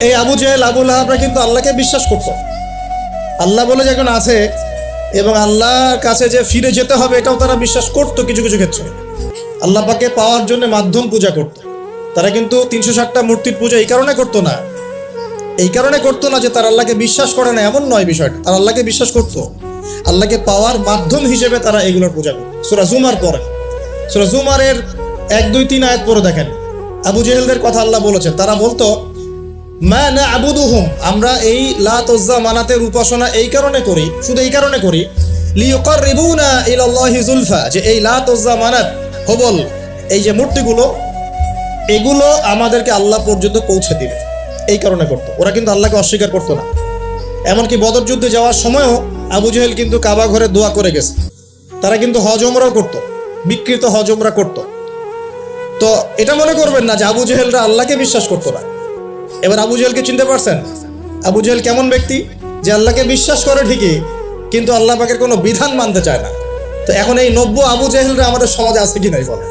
এই আবু জেহেল আবুল আহাবরা কিন্তু আল্লাহকে বিশ্বাস করতো। আল্লাহ বলে যখন আছে, এবং আল্লাহর কাছে যে ফিরে যেতে হবে, এটাও তারা বিশ্বাস করতো কিছু কিছু ক্ষেত্রে। আল্লাহ পাকে পাওয়ার জন্য মাধ্যম পূজা করত। তারা কিন্তু তিনশো ষাটটা মূর্তির পূজা এই কারণে করতো না। এই কারণে করতো না যে তারা আল্লাহকে বিশ্বাস করে না, এমন নয় বিষয়টা। তারা আল্লাহকে বিশ্বাস করতো। আল্লাহকে পাওয়ার মাধ্যম হিসেবে তারা এগুলোর পূজা করতো। সুরা জুমার পরে। সুরা জুমারের এক, দুই, তিন আয়াত পরে দেখেন। আবু জেহেলদের কথা আল্লাহ বলেছেন। তারা বলতো মা না আবুদুহুম, আমরা এই লাতজ্জা মানাতের উপাসনা এই কারণে করি, শুধু এই কারণে করি। লিয়ুকাররিবুনা ইলাল্লাহি যুলফা যে এই লাতজ্জা মানাত হবল, এই যে মূর্তিগুলো, এগুলো আমাদেরকে আল্লাহ পর্যন্ত পৌঁছে দিবে। এই কারণে করতো। ওরা কিন্তু আল্লাহকে অস্বীকার করতো না। এমনকি বদর যুদ্ধে যাওয়ার সময়ও আবু জেহেল কিন্তু কাবা ঘরে দোয়া করে গেছে। তারা কিন্তু হজমরাও করতো, বিকৃত হজমরা করতো। তো এটা মনে করবেন না যে আবু জেহেলরা আল্লাহকে বিশ্বাস করতো না। এবার আবু জেহেলকে চিনতে পারছেন? আবু জেহেল কেমন ব্যক্তি? যে আল্লাহকে বিশ্বাস করে ঠিকই, কিন্তু আল্লাহ পাকের কোনো বিধান মানতে চায় না। তো এখন এই নব্য আবু জেহেলরা আমাদের সমাজে আছে কি নাই বলে